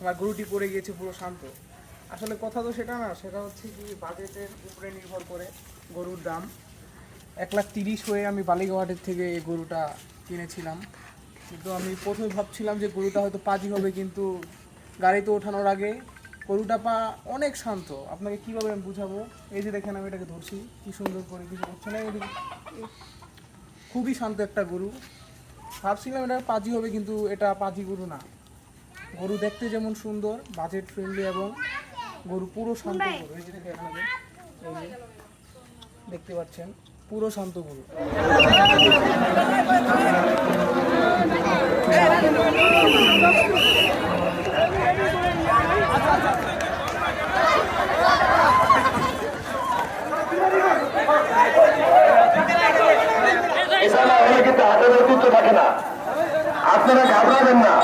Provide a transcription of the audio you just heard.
আমার গরুটি পড়ে গিয়েছে পুরো শান্ত। আসলে কথা তো সেটা না, সেটা হচ্ছে কি বাজেটের উপরে নির্ভর করে গরুর দাম। এক লাখ তিরিশ হয়ে আমি বালিগাওয়াটের থেকে এই গরুটা কিনেছিলাম। কিন্তু আমি প্রথমে ভাবছিলাম যে গরুটা হয়তো পাজি হবে, কিন্তু গাড়িতে ওঠানোর আগে গরুটা পা অনেক শান্ত। আপনাকে কীভাবে আমি বুঝাবো? এই যে দেখেন আমি এটাকে ধরছি, কি সুন্দর করে কিছু করছে না খুবই শান্ত একটা গরু। ভাবছিলাম এটা পাজি হবে, কিন্তু এটা পাজি গরু না। গরু দেখতে যেমন সুন্দর বাজেট ফ্রেন্ডলি এবং গরু পুরো শান্ত গরু, এই যে আপনাদের, এই যে দেখতে পাচ্ছেন, পুরো শান্ত গরু। এছাড়া না। আপনারা ঘাবড়াবেন না।